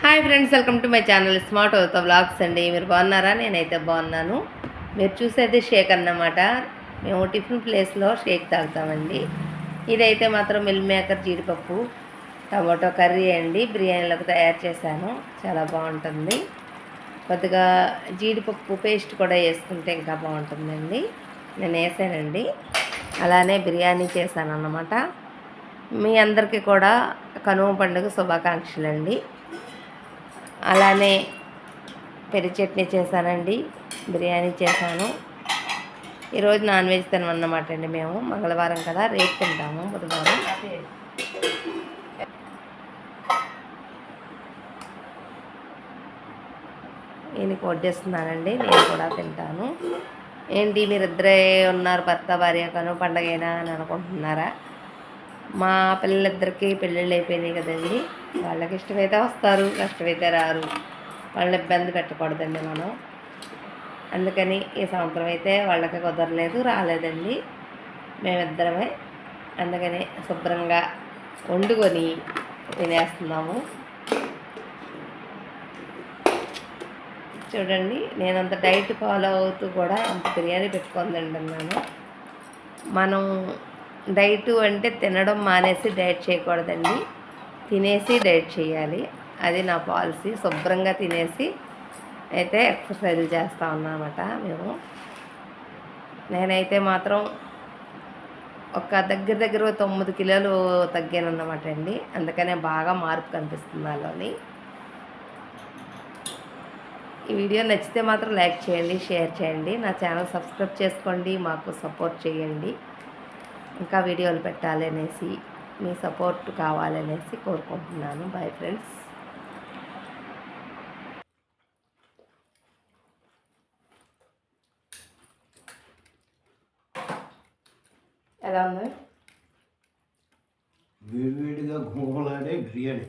Hi friends welcome to my channel smart అవుతా vlogs అండి. మీరు బాగున్నారా? నేనైతే బాగున్నాను. మీరు చూసేది షేక్ అన్నమాట. మేము టిఫిన్ ప్లేస్లో షేక్ తాగుతామండి. ఇదైతే మాత్రం మిల్ మేకర్ జీడిపప్పు టమాటో కర్రీ అండి. బిర్యానీలోకి తయారు చేశాను. చాలా బాగుంటుంది. కొద్దిగా జీడిపప్పు పేస్ట్ కూడా వేసుకుంటే ఇంకా బాగుంటుందండి. నేను వేసానండి. అలానే బిర్యానీ చేశాను అన్నమాట మీ అందరికీ కూడా కనుమ పండుగ శుభాకాంక్షలు అండి అలానే పెరి చట్నీ చేశానండి. బిర్యానీ చేశాను. ఈరోజు నాన్ వెజ్ తినమన్నమాట అండి మేము. మంగళవారం కదా రేపు తింటాము బుధవారం. ఈయనకి వడ్డేస్తున్నానండి నేను కూడా తింటాను. ఏంటి మీరిద్దరే ఉన్నారు భర్త భార్య కను పండగైనా అని అనుకుంటున్నారా? మా పిల్లలిద్దరికీ పెళ్ళిళ్ళు అయిపోయినాయి కదండి. వాళ్ళకి ఇష్టమైతే వస్తారు కష్టమైతే రారు. వాళ్ళని ఇబ్బంది పెట్టకూడదండి మనం. అందుకని ఈ సంవత్సరం అయితే వాళ్ళకి కుదరలేదు రాలేదండి. మేమిద్దరమే అందుకని శుభ్రంగా వండుకొని తినేస్తున్నాము. చూడండి నేను అంత డైట్ ఫాలో అవుతూ కూడా అంత బిర్యానీ పెట్టుకొని తింటున్నాను. మనం డైట్ అంటే తినడం మానేసి డైట్ చేయకూడదండి. తినేసి డైట్ చేయాలి. అది నా పాలసీ. శుభ్రంగా తినేసి అయితే ఎక్సర్సైజ్ చేస్తూ ఉన్నామట మేము. నేనైతే మాత్రం ఒక దగ్గర దగ్గర తొమ్మిది కిలోలు తగ్గానన్నమాట అండి. అందుకనే బాగా మార్పు కనిపిస్తుంది నాలోని. ఈ వీడియో నచ్చితే మాత్రం లైక్ చేయండి షేర్ చేయండి. నా ఛానల్ సబ్స్క్రైబ్ చేసుకోండి మాకు సపోర్ట్ చేయండి. ఇంకా వీడియోలు పెట్టాలి అనేసి మీ సపోర్ట్ కావాలనేసి కోరుకుంటున్నాను. బాయ్ ఫ్రెండ్స్ ఎలా ఉంది? వేడివేడిగా గుమగుమలాడే బిర్యానీ.